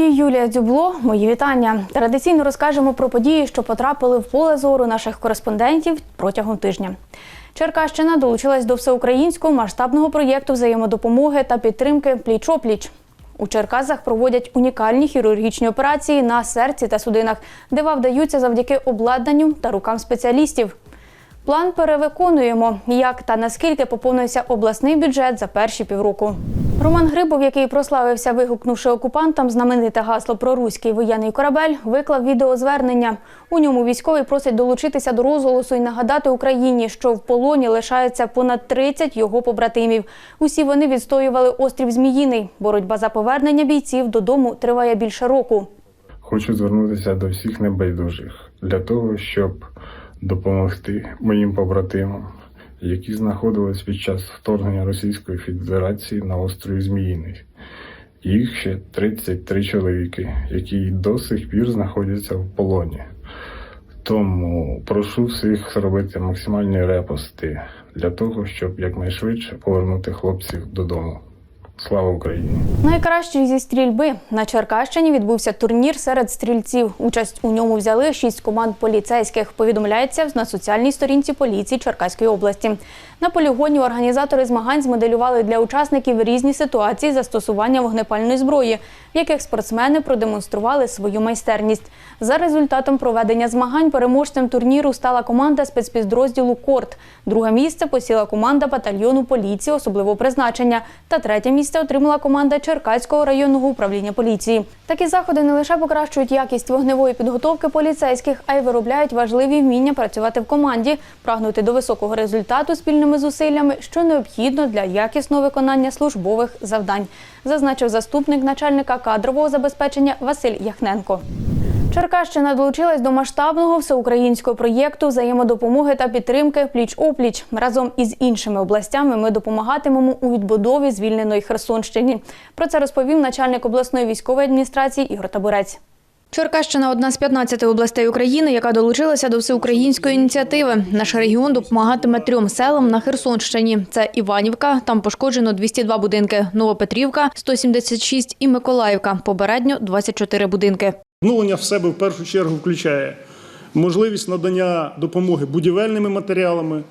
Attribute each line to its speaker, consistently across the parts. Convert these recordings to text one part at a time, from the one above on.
Speaker 1: студії Юлія Дзюбло. Мої вітання. Традиційно розкажемо про події, що потрапили в поле зору наших кореспондентів протягом тижня. Черкащина долучилась до всеукраїнського масштабного проєкту взаємодопомоги та підтримки пліч-опліч. У Черкасах проводять унікальні хірургічні операції на серці та судинах, дива вдаються завдяки обладнанню та рукам спеціалістів. План перевиконуємо. Як та наскільки поповнився обласний бюджет за перші півроку. Роман Грибов, який прославився, вигукнувши окупантам знамените гасло про руський воєнний корабель, виклав відеозвернення. У ньому військовий просить долучитися до розголосу і нагадати Україні, що в полоні лишається понад 30 його побратимів. Усі вони відстоювали острів Зміїний. Боротьба за повернення бійців додому триває більше року.
Speaker 2: Хочу звернутися до всіх небайдужих для того, щоб допомогти моїм побратимам, які знаходились під час вторгнення Російської Федерації на острові Зміїний. Їх ще 33 чоловіки, які до сих пір знаходяться в полоні. Тому прошу всіх зробити максимальні репости для того, щоб якнайшвидше повернути хлопців додому. Слава Україні!
Speaker 1: Найкращий зі стрільби на Черкащині відбувся турнір серед стрільців. Участь у ньому взяли шість команд поліцейських. Повідомляється на соціальній сторінці поліції Черкаської області. На полігоні організатори змагань змоделювали для учасників різні ситуації застосування вогнепальної зброї, в яких спортсмени продемонстрували свою майстерність. За результатом проведення змагань переможцем турніру стала команда спецпідрозділу Корт. Друге місце посіла команда батальйону поліції особливого призначення. Та третє місце отримала команда Черкаського районного управління поліції. Такі заходи не лише покращують якість вогневої підготовки поліцейських, а й виробляють важливі вміння працювати в команді, прагнути до високого результату спільними зусиллями, що необхідно для якісного виконання службових завдань, зазначив заступник начальника кадрового забезпечення Василь Яхненко. Черкащина долучилась до масштабного всеукраїнського проєкту взаємодопомоги та підтримки пліч-опліч. Разом із іншими областями ми допомагатимемо у відбудові звільненої Херсонщини. Про це розповів начальник обласної військової адміністрації Ігор Табурець. Черкащина одна з 15 областей України, яка долучилася до всеукраїнської ініціативи. Наш регіон допомагатиме трьом селам на Херсонщині. Це Іванівка, там пошкоджено 202 будинки, Новопетрівка – 176 і Миколаївка, побередньо 24 будинки.
Speaker 3: Відновлення в себе в першу чергу включає можливість надання допомоги будівельними матеріалами,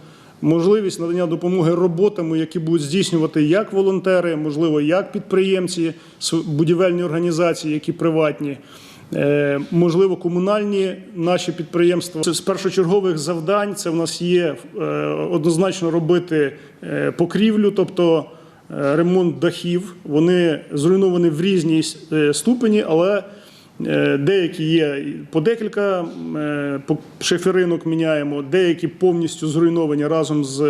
Speaker 3: можливість надання допомоги роботами, які будуть здійснювати як волонтери, можливо, як підприємці, будівельні організації, які приватні. Е, Можливо, комунальні наші підприємства з першочергових завдань. Це в нас є е, однозначно робити е, покрівлю, тобто ремонт дахів. Вони зруйновані в різній ступені, але Деякі є по декілька е, шиферинок міняємо, деякі повністю зруйновані разом з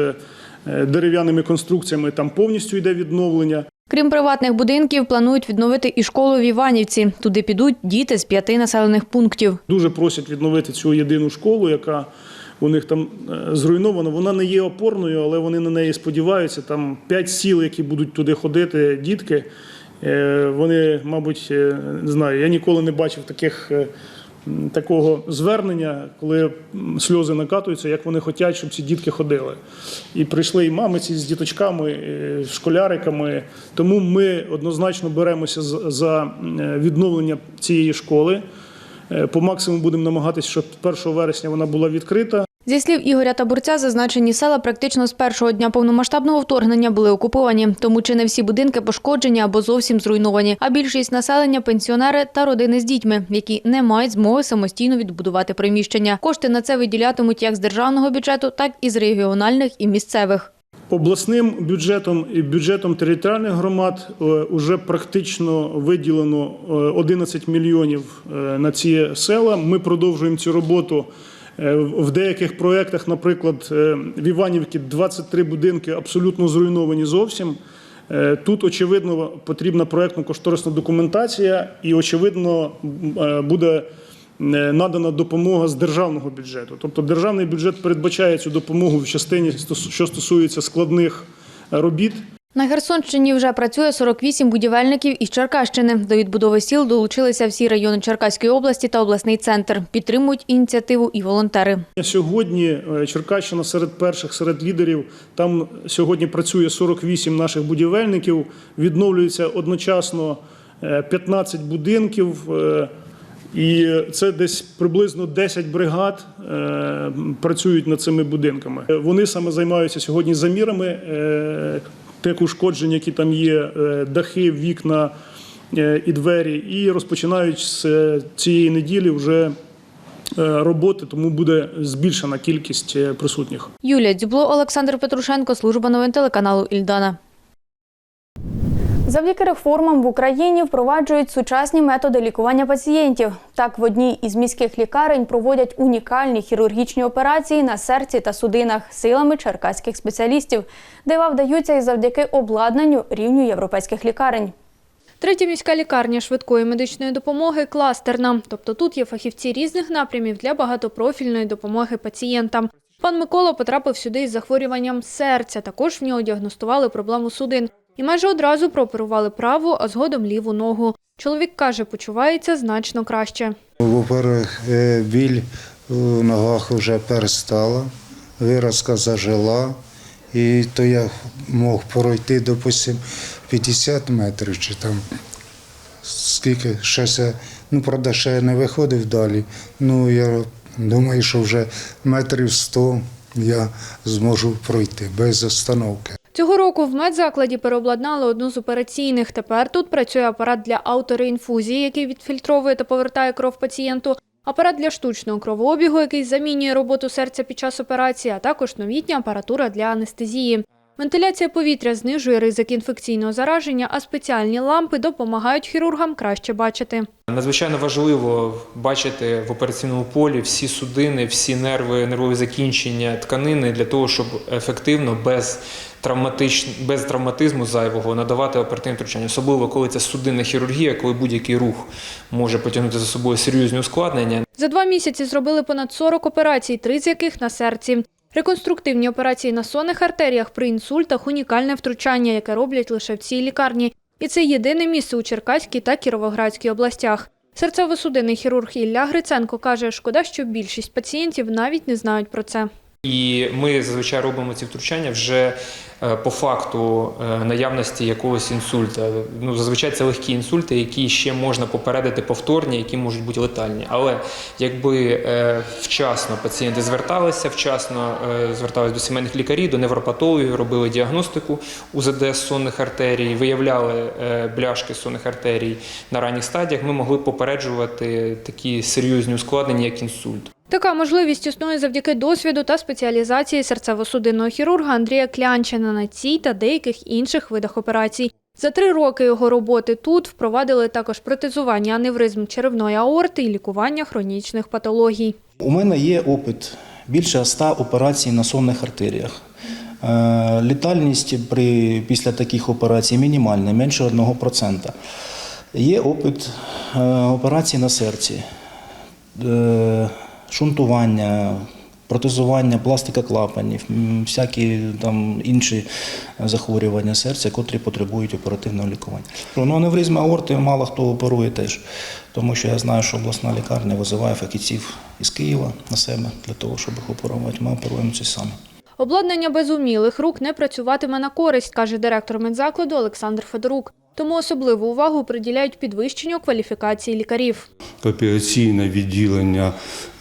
Speaker 3: е, дерев'яними конструкціями. Там повністю йде відновлення.
Speaker 1: Крім приватних будинків, планують відновити і школу в Іванівці. Туди підуть діти з п'яти населених пунктів.
Speaker 3: Дуже просять відновити цю єдину школу, яка у них там е, зруйнована. Вона не є опорною, але вони на неї сподіваються. Там п'ять сіл, які будуть туди ходити, дітки. Е, Вони, мабуть, е, не знаю, я ніколи не бачив таких. е, Такого звернення, коли сльози накатуються, як вони хочуть, щоб ці дітки ходили. І прийшли і мамиці з діточками, і школяриками. Тому ми однозначно беремося з- за відновлення цієї школи. По максимуму будемо намагатися, щоб 1 вересня вона була відкрита.
Speaker 1: Зі слів Ігоря Табурця, зазначені села практично з першого дня повномасштабного вторгнення були окуповані, тому чи не всі будинки пошкоджені або зовсім зруйновані. А більшість населення пенсіонери та родини з дітьми, які не мають змоги самостійно відбудувати приміщення. Кошти на це виділятимуть як з державного бюджету, так і з регіональних і місцевих.
Speaker 3: Обласним бюджетом і бюджетом територіальних громад вже практично виділено е, 11 мільйонів е, на ці села. Ми продовжуємо цю роботу. Е, В деяких проєктах, наприклад, е, в Іванівці 23 будинки абсолютно зруйновані зовсім. Е, Тут, очевидно, потрібна проєктно-кошторисна документація, і, очевидно, буде надана допомога з державного бюджету. Тобто державний бюджет передбачає цю допомогу в частині, що стосується складних робіт.
Speaker 1: На Херсонщині вже працює 48 будівельників із Черкащини. До відбудови сіл долучилися всі райони Черкаської області та обласний центр. Підтримують ініціативу і волонтери.
Speaker 3: Сьогодні е, Черкащина серед перших, серед лідерів. Там сьогодні працює 48 наших будівельників. Відновлюється одночасно е, 15 будинків. е, І це десь приблизно 10 бригад е, працюють над цими будинками. Е, Вони саме займаються сьогодні замірами е, тих ушкоджень, які там є, е, дахи, вікна е, і двері. І розпочинають з е, цієї неділі вже роботи, тому буде збільшена кількість присутніх.
Speaker 1: Юлія Дзюбло, Олександр Петрушенко, служба новин телеканалу Ільдана. Завдяки реформам в Україні впроваджують сучасні методи лікування пацієнтів. Так, в одній із міських лікарень проводять унікальні хірургічні операції на серці та судинах силами черкаських спеціалістів. Дива вдаються і завдяки обладнанню рівню європейських лікарень.
Speaker 4: Третя міська лікарня швидкої медичної допомоги кластерна. Тобто тут є фахівці різних напрямів для багатопрофільної допомоги пацієнтам. Пан Микола потрапив сюди із захворюванням серця. Також в нього діагностували проблему судин. І майже одразу прооперували праву, а згодом ліву ногу. Чоловік каже, почувається значно краще.
Speaker 5: Во-первых, е, біль в ногах вже перестала, виразка зажила, і то я мог пройти, допустим, 50 метрів чи там скільки ще це, ну, правда, ще я не виходив далі. Ну, я думаю, що вже метрів 100 я зможу пройти без остановки.
Speaker 4: Цього року в медзакладі переобладнали одну з операційних. Тепер тут працює апарат для автореінфузії, який відфільтровує та повертає кров пацієнту, апарат для штучного кровообігу, який замінює роботу серця під час операції, а також новітня апаратура для анестезії. Вентиляція повітря знижує ризик інфекційного зараження, а спеціальні лампи допомагають хірургам краще бачити.
Speaker 6: Надзвичайно важливо бачити в операційному полі всі судини, всі нерви, нервові закінчення тканини для того, щоб ефективно без травматич... без травматизму зайвого надавати оперативне втручання. Особливо коли це судинна хірургія, коли будь-який рух може потягнути за собою серйозні ускладнення.
Speaker 4: За два місяці зробили понад 40 операцій, три з яких на серці. Реконструктивні операції на сонних артеріях при інсультах – унікальне втручання, яке роблять лише в цій лікарні. І це єдине місце у Черкаській та Кіровоградській областях. Серцево-судинний хірург Ілля Гриценко каже, шкода, що більшість пацієнтів навіть не знають про це.
Speaker 6: І ми зазвичай робимо ці втручання вже е, по факту е, наявності якогось інсульта. Ну, зазвичай це легкі інсульти, які ще можна попередити повторні, які можуть бути летальні. Але якби е, вчасно пацієнти зверталися, вчасно зверталися до сімейних лікарів, до невропатологів, робили діагностику УЗД сонних артерій, виявляли бляшки сонних артерій на ранніх стадіях, ми могли попереджувати такі серйозні ускладнення, як інсульт.
Speaker 4: Така можливість існує завдяки досвіду та спеціалізації серцево-судинного хірурга Андрія Клянчина на цій та деяких інших видах операцій. За три роки його роботи тут впровадили також протезування аневризм черевної аорти і лікування хронічних патологій.
Speaker 7: У мене є опит більше 100 операцій на сонних артеріях. Е, Літальність при, після таких операцій мінімальна, менше 1%. Є опит е, операцій на серці, е, шунтування, протезування, пластика клапанів, всякі там інші захворювання серця, котрі потребують оперативного лікування. Ну, аневризми аорти мало хто оперує теж, тому що я знаю, що обласна лікарня визиває фахівців із Києва на себе для того, щоб їх оперувати. Ми оперуємо це самі.
Speaker 4: Обладнання без умілих рук не працюватиме на користь, каже директор медзакладу Олександр Федорук. Тому особливу увагу приділяють підвищенню кваліфікації лікарів.
Speaker 8: Операційне відділення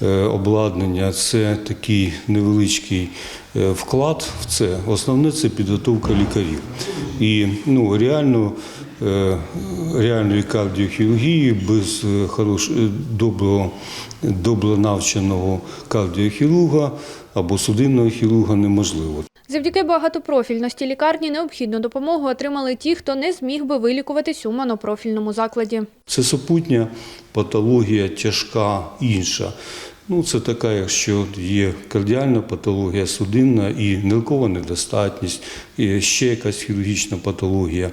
Speaker 8: е, обладнання це такий невеличкий е, вклад в це. Основне це підготовка лікарів. І ну, реально, е, реальної кардіохірургії без е, доброго, добре навченого кардіохірурга або судинного хірурга неможливо.
Speaker 4: Завдяки багатопрофільності лікарні необхідну допомогу отримали ті, хто не зміг би вилікуватись у монопрофільному закладі.
Speaker 8: Це супутня патологія тяжка інша. Ну, це така, якщо є кардіальна патологія, судинна і ниркова недостатність, і ще якась хірургічна патологія.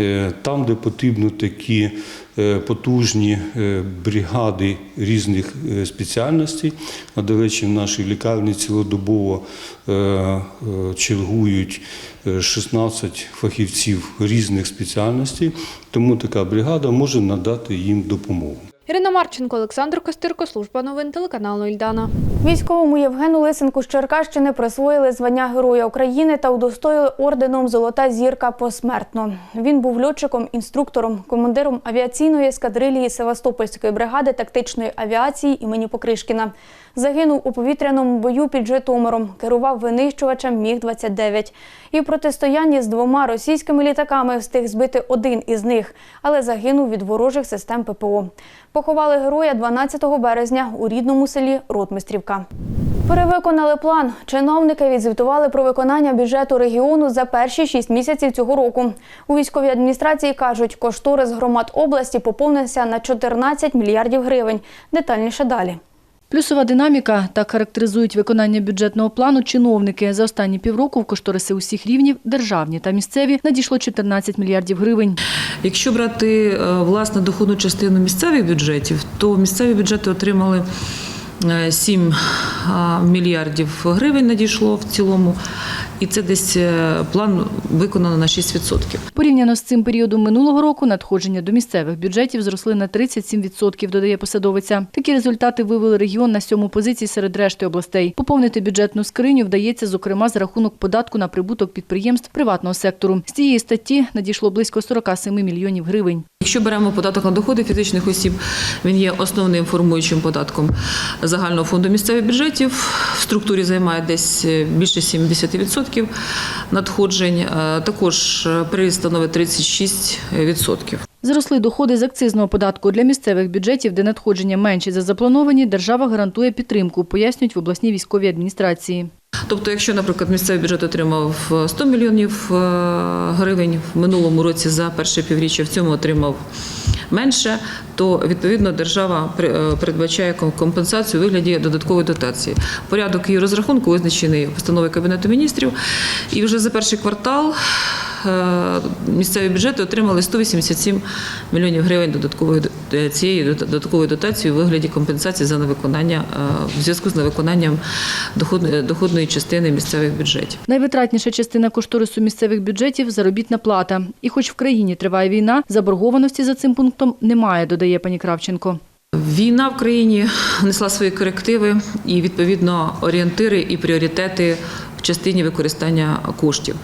Speaker 8: Е, Там, де потрібно такі потужні е, бригади різних е, спеціальностей, а до речі, в нашій лікарні цілодобово е, е, чергують е, 16 фахівців різних спеціальностей, тому така бригада може надати їм допомогу.
Speaker 4: Ірина Марченко, Олександр Костирко, служба новин телеканалу Ільдана.
Speaker 1: Військовому Євгену Лисенку з Черкащини присвоїли звання Героя України та удостоїли орденом Золота зірка посмертно. Він був льотчиком, інструктором, командиром авіаційної ескадрилії Севастопольської бригади тактичної авіації імені Покришкіна. Загинув у повітряному бою під Житомиром, керував винищувачем Міг-29. І в протистоянні з двома російськими літаками встиг збити один із них, але загинув від ворожих систем ППО. Поховали героя 12 березня у рідному селі Ротмистрівка. Перевиконали план. Чиновники відзвітували про виконання бюджету регіону за перші шість місяців цього року. У військовій адміністрації кажуть, кошторис громад області поповнився на 14 мільярдів гривень. Детальніше далі.
Speaker 9: Плюсова динаміка так характеризують виконання бюджетного плану чиновники. За останні півроку в кошториси усіх рівнів державні та місцеві надійшло 14 мільярдів гривень.
Speaker 10: Якщо брати е, власне доходну частину місцевих бюджетів, то місцеві бюджети отримали 7 мільярдів гривень надійшло в цілому, і це десь е, план виконано на 6%.
Speaker 9: Порівняно з цим періодом минулого року надходження до місцевих бюджетів зросли на 37%, додає посадовиця. Такі результати вивели регіон на сьому позиції серед решти областей. Поповнити бюджетну скриню вдається, зокрема, за рахунок податку на прибуток підприємств приватного сектору. З цієї статті надійшло близько 47 мільйонів гривень.
Speaker 10: Якщо беремо податок на доходи фізичних осіб, він є основним формуючим податком загального фонду місцевих бюджетів. В структурі займає десь е, більше 70% надходжень. Е, Також е, приріст становить 36%.
Speaker 9: Зросли доходи з акцизного податку для місцевих бюджетів, де надходження менші за заплановані. Держава гарантує підтримку, пояснюють в обласній військовій адміністрації.
Speaker 10: Тобто, якщо, наприклад, місцевий бюджет отримав 100 мільйонів е, гривень в минулому році за перше півріччя, в цьому отримав менше, то відповідно держава е, передбачає компенсацію у вигляді додаткової дотації. Порядок її розрахунку визначений постановою Кабінету міністрів, і вже за перший квартал е, місцеві бюджети отримали 187 мільйонів гривень додаткової до- цієї додаткової дотації у вигляді компенсації за невиконання е, в зв'язку з невиконанням доходної, частини місцевих бюджетів.
Speaker 9: Найвитратніша частина кошторису місцевих бюджетів заробітна плата. І хоч в країні триває війна, заборгованості за цим пунктом немає, додає пані Кравченко.
Speaker 10: Війна в країні несла свої корективи і відповідно орієнтири і пріоритети в частині використання коштів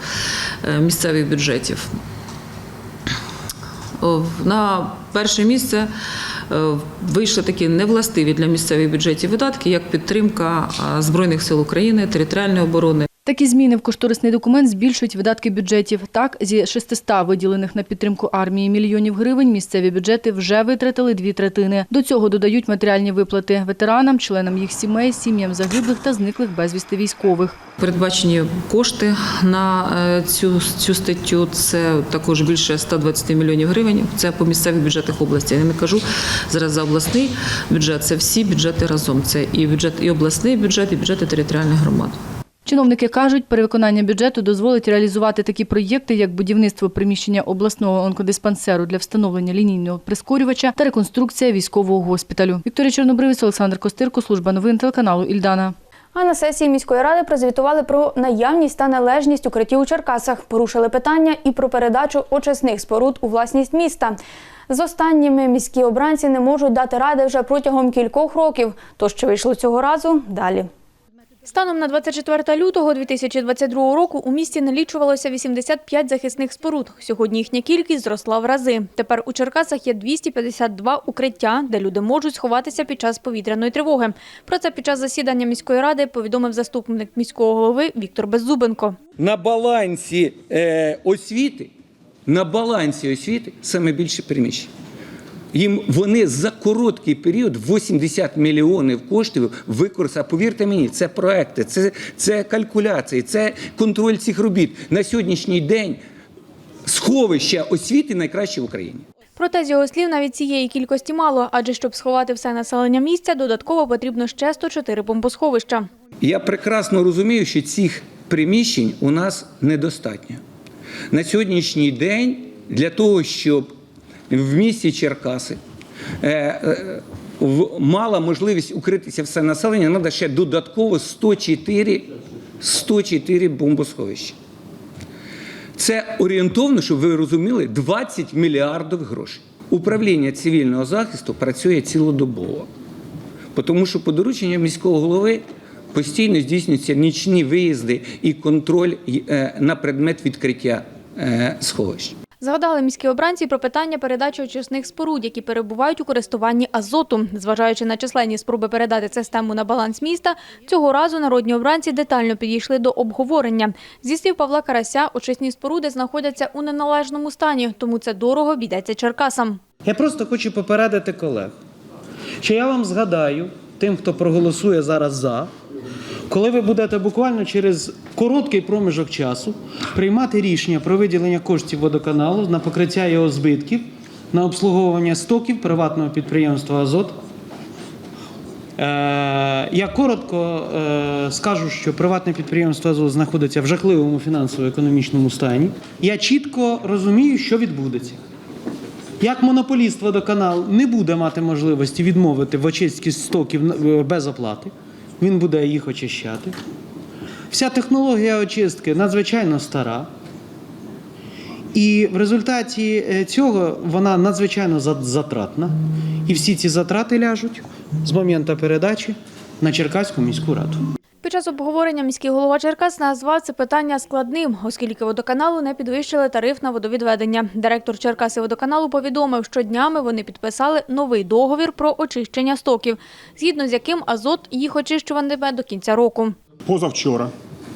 Speaker 10: е, місцевих бюджетів. На перше місце е, вийшли такі невластиві для місцевих бюджетів видатки, як підтримка Збройних сил України, територіальної оборони,
Speaker 9: Такі зміни в кошторисний документ збільшують видатки бюджетів. Так, зі 600 виділених на підтримку армії мільйонів гривень місцеві бюджети вже витратили дві третини. До цього додають матеріальні виплати ветеранам, членам їх сімей, сім'ям загиблих та зниклих безвісти військових.
Speaker 10: Передбачені кошти на е, цю, цю статтю. Це також більше 120 мільйонів гривень. Це по місцевих бюджетах області. Я не кажу зараз за обласний бюджет. Це всі бюджети разом. Це і бюджет, і обласний бюджет, і бюджети територіальних громад.
Speaker 9: Чиновники кажуть, перевиконання бюджету дозволить реалізувати такі проєкти, як будівництво приміщення обласного онкодиспансеру для встановлення лінійного прискорювача та реконструкція військового госпіталю. Вікторія Чорнобривець, Олександр Костирко, служба новин телеканалу Ільдана.
Speaker 1: А на сесії міської ради прозвітували про наявність та належність укриттів у Черкасах. Порушили питання і про передачу очисних споруд у власність міста. З останніми міські обранці не можуть дати ради вже протягом кількох років. То, що вийшло цього разу, далі.
Speaker 4: Станом на 24 лютого 2022 року у місті налічувалося 85 захисних споруд. Сьогодні їхня кількість зросла в рази. Тепер у Черкасах є 252 укриття, де люди можуть сховатися під час повітряної тривоги. Про це під час засідання міської ради повідомив заступник міського голови Віктор Беззубенко.
Speaker 11: на балансі е, освіти, на балансі освіти саме більше приміщень. Їм вони за короткий період 80 мільйонів коштів використали. Повірте мені, це проекти, це, це калькуляції, це контроль цих робіт. На сьогоднішній день сховища освіти найкраще в Україні.
Speaker 4: Проте, з його слів, навіть цієї кількості мало, адже щоб сховати все населення місця, додатково потрібно ще 104 бомбосховища.
Speaker 11: Я прекрасно розумію, що цих приміщень у нас недостатньо. На сьогоднішній день для того, щоб в місті Черкаси е, е, мала можливість укритися все населення, треба ще додатково 104, 104 бомбосховища. Це орієнтовно, щоб ви розуміли, 20 мільярдів грошей. управління цивільного захисту працює цілодобово. Тому що по дорученню міського голови постійно здійснюються нічні виїзди і контроль е, на предмет відкриття сховищ.
Speaker 4: Згадали міські обранці про питання передачі очисних споруд, які перебувають у користуванні азоту. Зважаючи на численні спроби передати систему на баланс міста, цього разу народні обранці детально підійшли до обговорення. Зі слів Павла Карася, очисні споруди знаходяться у неналежному стані, тому це дорого обійдеться Черкасам.
Speaker 12: Я просто хочу попередити колег, що я вам згадаю, тим, хто проголосує зараз за, коли ви будете буквально через короткий проміжок часу приймати рішення про виділення коштів водоканалу на покриття його збитків, на обслуговування стоків приватного підприємства Азот. Е, Я коротко е, скажу, що приватне підприємство Азот знаходиться в жахливому фінансово-економічному стані. Я чітко розумію, що відбудеться. Як монополіст водоканал не буде мати можливості відмовити в очистці стоків е, без оплати, він буде їх очищати. Вся технологія очистки надзвичайно стара. І в результаті е, цього вона надзвичайно затратна. І всі ці затрати ляжуть з моменту передачі на Черкаську міську раду
Speaker 4: Під час обговорення міський голова Черкас назвав це питання складним, оскільки водоканалу не підвищили тариф на водовідведення. Директор Черкаси водоканалу повідомив, що днями вони підписали новий договір про очищення стоків, згідно з яким азот їх очищуватиме до кінця року.
Speaker 13: Позавчора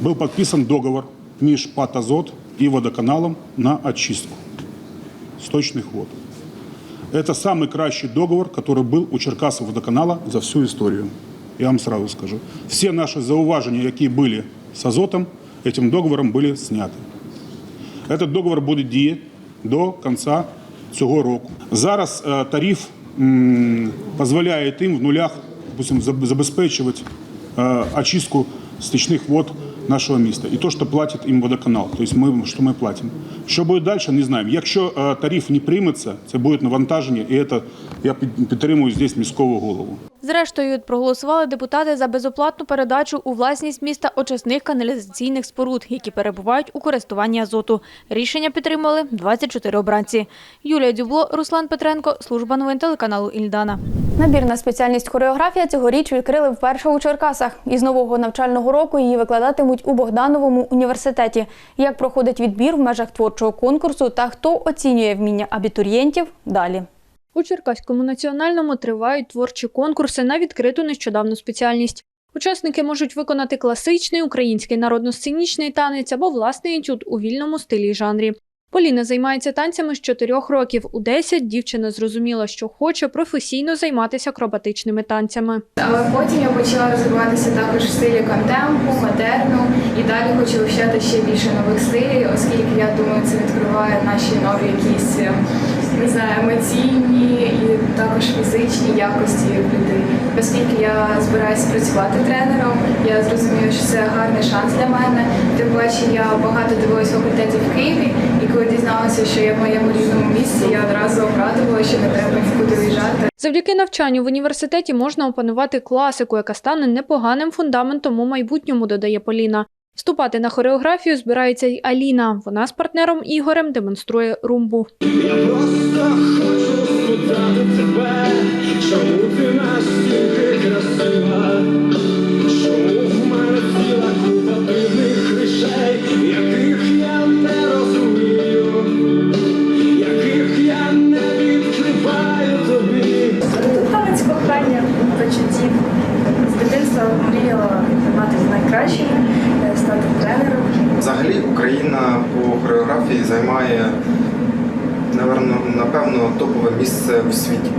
Speaker 13: был подписан договор між ПАТ «Азот» и водоканалом на очистку сточных вод. Это самый кращий договор, который был у Черкасов водоканала за всю историю. Я вам сразу скажу. Все наши зауважения, які были с азотом, этим договором были сняты. Этот договор буде діяти до кінця цього року. Зараз е, тариф м, дозволяє їм в нулях допустим, заб- забезпечувати е, очистку стічних вод нашого міста. І то, що платить їм водоканал. Тобто ми, що ми платимо. Що буде далі, не знаємо. Якщо е, тариф не прийметься, це буде навантаження, і це, я під- підтримую здесь міського голову.
Speaker 4: Зрештою, проголосували депутати за безоплатну передачу у власність міста очисних каналізаційних споруд, які перебувають у користуванні азоту. Рішення підтримали 24 обранці. Юлія Дюбло, Руслан Петренко, служба новин телеканалу Ільдана.
Speaker 1: Набір на спеціальність хореографія цьогоріч відкрили вперше у Черкасах. Із нового навчального року її викладатимуть у Богдановому університеті. Як проходить відбір в межах творчого конкурсу та хто оцінює вміння абітурієнтів – далі.
Speaker 4: У Черкаському національному тривають творчі конкурси на відкриту нещодавну спеціальність. Учасники можуть виконати класичний український народно-сценічний танець або власний етюд у вільному стилі й жанрі. Поліна займається танцями з чотирьох років. У 10 дівчина зрозуміла, що хоче професійно займатися акробатичними танцями.
Speaker 14: Але потім я почала розвиватися також в стилі контемпу, модерну і далі хочу вивчати ще більше нових стилів, оскільки я думаю, це відкриває наші нові якісь е, не знаю, емоційні і також фізичні якості людині. Оскільки я збираюся працювати тренером, я зрозуміла, що це гарний шанс для мене. Тим паче я багато дивилась факультетів в Києві, і коли дізналася, що я в моєму рідному місці, я одразу обрадувала, що не треба нікуди виїжджати.
Speaker 4: Завдяки навчанню в університеті можна опанувати класику, яка стане непоганим фундаментом у майбутньому, додає Поліна. Вступати на хореографію збирається й Аліна. Вона з партнером Ігорем демонструє румбу.
Speaker 14: Танець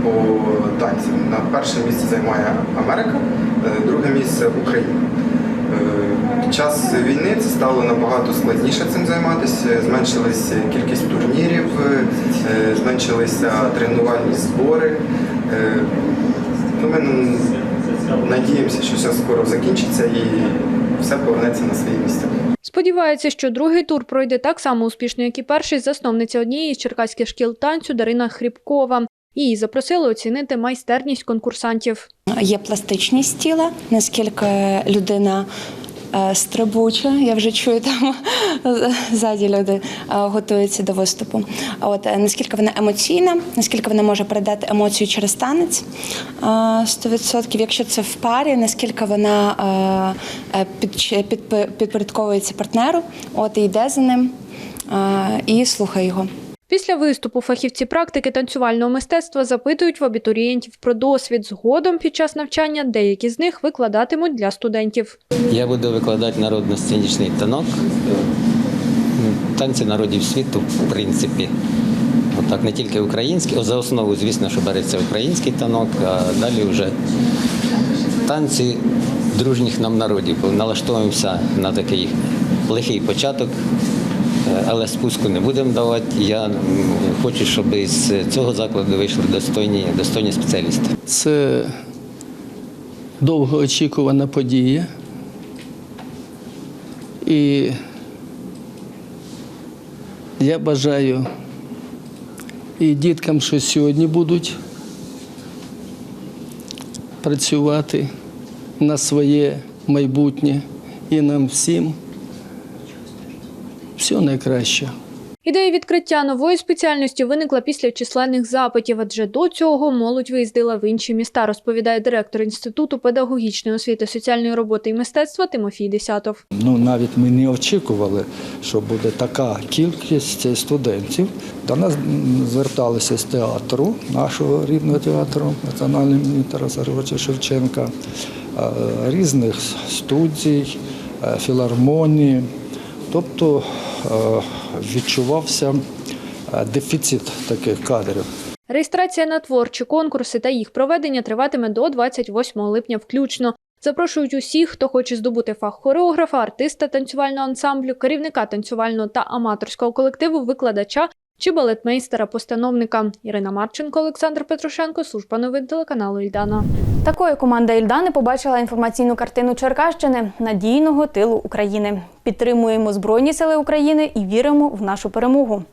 Speaker 15: по танцям. На перше місце займає Америка, е, друге місце Україна. Е, Під час війни це стало набагато складніше цим займатися. Зменшилась кількість турнірів, е, зменшилися тренувальні збори. Ну, ми надіємося, що все скоро закінчиться і все повернеться на свої місця.
Speaker 4: Сподівається, що другий тур пройде так само успішно, як і перший, засновниця однієї з черкаських шкіл танцю Дарина Хрібкова. Її запросили оцінити майстерність конкурсантів.
Speaker 16: Є пластичність тіла, наскільки людина е, стрибуча. Я вже чую там ззаді люди е, готуються до виступу. От е, наскільки вона емоційна, наскільки вона може передати емоцію через танець е, 100%. Якщо це в парі, наскільки вона підпорядковується партнеру, от і йде за ним і слухає його.
Speaker 4: Після виступу фахівці практики танцювального мистецтва запитують в абітурієнтів про досвід. Згодом під час навчання деякі з них викладатимуть для студентів.
Speaker 17: Я буду викладати народно-сценічний танок. Танці народів світу, в принципі. Отак, не тільки український, за основу, звісно, що береться український танок, а далі вже танці дружніх нам народів. Налаштовуємося на такий лихий початок, але спуску не будемо давати. Я хочу, щоб з цього закладу вийшли достойні, достойні спеціалісти.
Speaker 18: Це довгоочікувана подія. І я бажаю і діткам, що сьогодні будуть працювати на своє майбутнє і нам всім всього найкращого.
Speaker 4: Ідея відкриття нової спеціальності виникла після численних запитів, адже до цього молодь виїздила в інші міста, розповідає директор Інституту педагогічної освіти, соціальної роботи і мистецтва Тимофій Десятов.
Speaker 19: Ну навіть ми не очікували, що буде така кількість студентів. До нас зверталися з театру, нашого рідного театру, Національного Тараса Григоровича Шевченка, е, різних студій, е, філармонії. Тобто е, відчувався е, дефіцит таких кадрів.
Speaker 4: Реєстрація на творчі конкурси та їх проведення триватиме до 28 липня включно. Запрошують усіх, хто хоче здобути фах хореографа, артиста танцювального ансамблю, керівника танцювального та аматорського колективу, викладача чи балетмейстера-постановника. Ірина Марченко, Олександр Петрушенко, служба новин телеканалу Ільдана.
Speaker 1: Такою команда Ільдани побачила інформаційну картину Черкащини надійного тилу України. Підтримуємо Збройні Сили України і віримо в нашу перемогу.